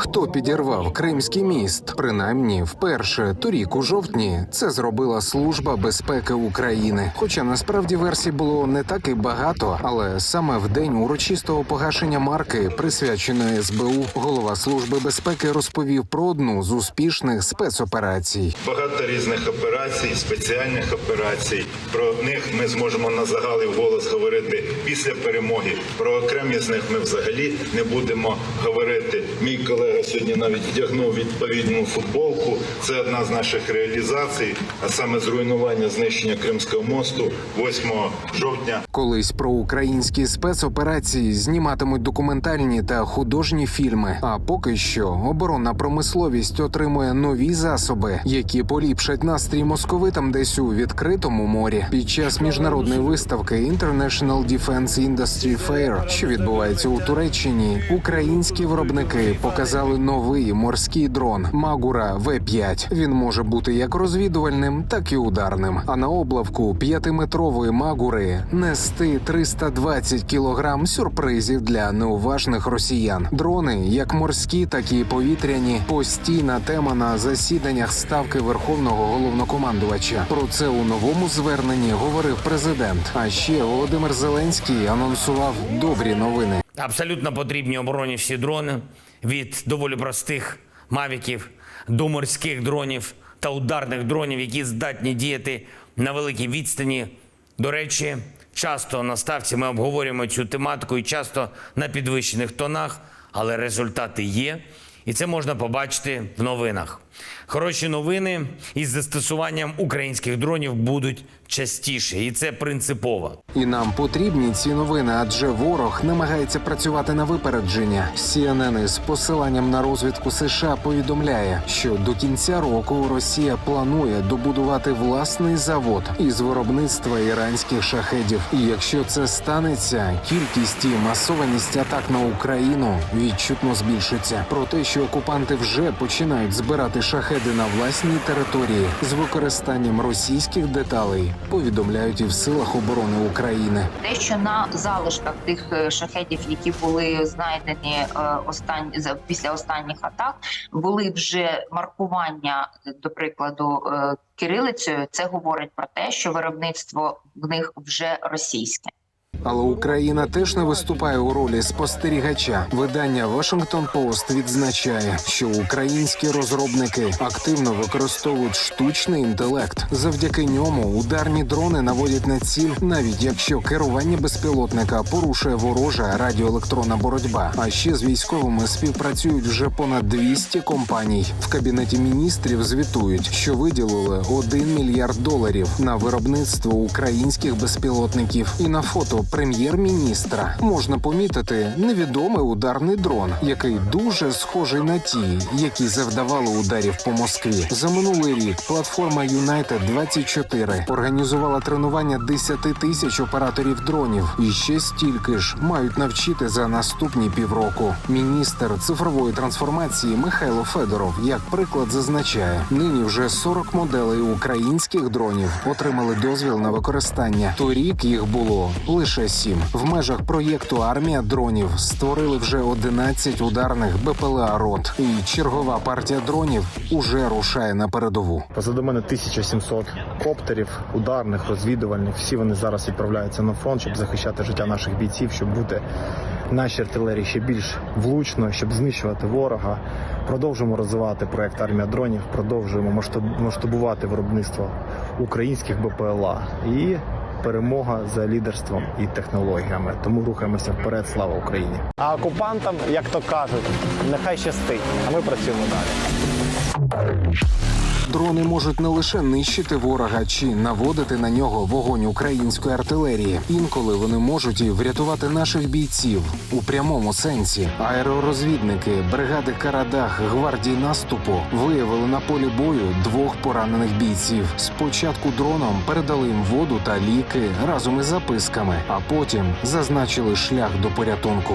Хто підірвав Кримський міст? Принаймні, вперше торік у жовтні це зробила служба безпеки України. Хоча насправді версій було не так і багато, але саме в день урочистого погашення марки, присвяченої СБУ, голова служби безпеки розповів про одну з успішних спецоперацій. Багато різних операцій, спеціальних операцій. Про них ми зможемо на загали голос говорити після перемоги. Про окремі з них ми взагалі не будемо говорити. Мій колега сьогодні навіть вдягнув відповідну футболку. Це одна з наших реалізацій, а саме зруйнування знищення Кримського мосту 8 жовтня. Колись про українські спецоперації зніматимуть документальні та художні фільми. А поки що оборонна промисловість отримує нові засоби, які поліпшать настрій московитам десь у відкритому морі. Під час міжнародної виставки International Defense Industry Fair, що відбувається у Туреччині, українські виробники показали новий морський дрон Магура В5. Він може бути як розвідувальним, так і ударним. А на облавку п'ятиметрової магури нести 320 кілограм сюрпризів для неуважних росіян. Дрони, як морські, так і повітряні, постійна тема на засіданнях ставки верховного головнокомандувача. Про це у новому зверненні говорив президент. А ще Володимир Зеленський анонсував добрі новини. Абсолютно потрібні обороні всі дрони від доволі простих мавіків до морських дронів та ударних дронів, які здатні діяти на великій відстані. До речі, часто на ставці ми обговорюємо цю тематику і часто на підвищених тонах, але результати є, і це можна побачити в новинах. Хороші новини із застосуванням українських дронів будуть частіше, і це принципово. І нам потрібні ці новини, адже ворог намагається працювати на випередження. CNN із посиланням на розвідку США повідомляє, що до кінця року Росія планує добудувати власний завод із виробництва іранських шахедів. І якщо це станеться, кількість і масованість атак на Україну відчутно збільшиться. Про те, що окупанти вже починають збирати шахеди на власній території з використанням російських деталей, повідомляють і в силах оборони України. те, що на залишках тих шахетів, які були знайдені е, останні за- після останніх атак, були вже маркування, е, до прикладу, е, кирилицею. Це говорить про те, що виробництво в них вже російське. Але Україна теж не виступає у ролі спостерігача. Видання Washington Post відзначає, що українські розробники активно використовують штучний інтелект. Завдяки ньому ударні дрони наводять на ціль, навіть якщо керування безпілотника порушує ворожа радіоелектронна боротьба. А ще з військовими співпрацюють вже понад 200 компаній. В кабінеті міністрів звітують, що виділили 1 мільярд доларів на виробництво українських безпілотників. І на фото прем'єр-міністра можна помітити невідомий ударний дрон, який дуже схожий на ті, які завдавали ударів по Москві. За минулий рік платформа United 24 організувала тренування 10 тисяч операторів дронів, і ще стільки ж мають навчити за наступні півроку. Міністр цифрової трансформації Михайло Федоров, як приклад, зазначає, нині вже 40 моделей українських дронів отримали дозвіл на використання. Торік їх було лише сім. В межах проєкту Армія дронів створили вже 11 ударних БПЛА рот. І чергова партія дронів уже рушає на передову. Позаду мене 1700 коптерів, ударних, розвідувальних. Всі вони зараз відправляються на фронт, щоб захищати життя наших бійців, щоб бути нашій артилерії ще більш влучно, щоб знищувати ворога. Продовжуємо розвивати проект армія дронів, продовжуємо масштаб- масштабувати виробництво українських БПЛА і перемога за лідерством і технологіями. Тому рухаємося вперед. Слава Україні! А окупантам, як то кажуть, нехай щастить. А ми працюємо далі. Дрони можуть не лише нищити ворога чи наводити на нього вогонь української артилерії. Інколи вони можуть і врятувати наших бійців у прямому сенсі. Аеророзвідники бригади Карадах гвардії наступу виявили на полі бою двох поранених бійців. Спочатку дроном передали їм воду та ліки разом із записками, а потім зазначили шлях до порятунку.